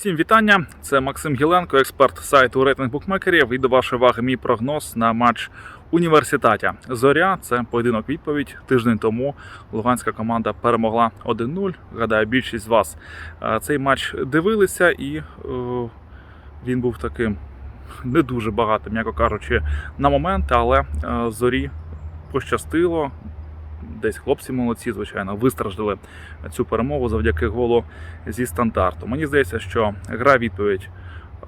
Усім вітання! Це Максим Гіленко, експерт сайту рейтинг букмекерів. І до вашої уваги мій прогноз на матч університатя. Зоря це поєдинок відповідь. Тиждень тому луганська команда перемогла 1-0. Гадаю, більшість з вас е, цей матч дивилися, і е, він був таким не дуже багатим, м'яко кажучи, на момент, але е, зорі пощастило. Десь хлопці молодці, звичайно, вистраждали цю перемогу завдяки голу зі стандарту. Мені здається, що гра відповідь е,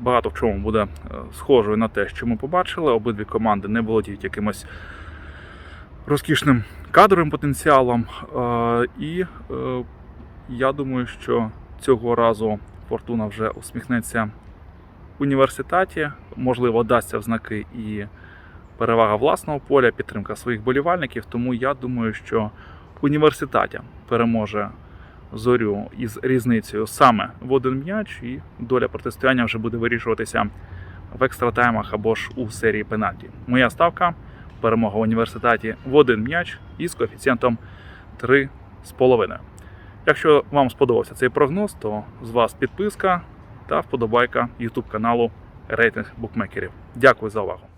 багато в чому буде е, схожою на те, що ми побачили. Обидві команди не володіють якимось розкішним кадровим потенціалом. Е, І я думаю, що цього разу Фортуна вже усміхнеться університеті. Можливо, дасться в знаки і перевага власного поля, підтримка своїх болівальників. Тому я думаю, що університеті переможе зорю із різницею саме в один м'яч, і доля протистояння вже буде вирішуватися в екстратаймах або ж у серії пенальті. Моя ставка перемога в університеті в один м'яч із коефіцієнтом 3,5. Якщо вам сподобався цей прогноз, то з вас підписка та вподобайка YouTube каналу Рейтинг букмекерів. Дякую за увагу.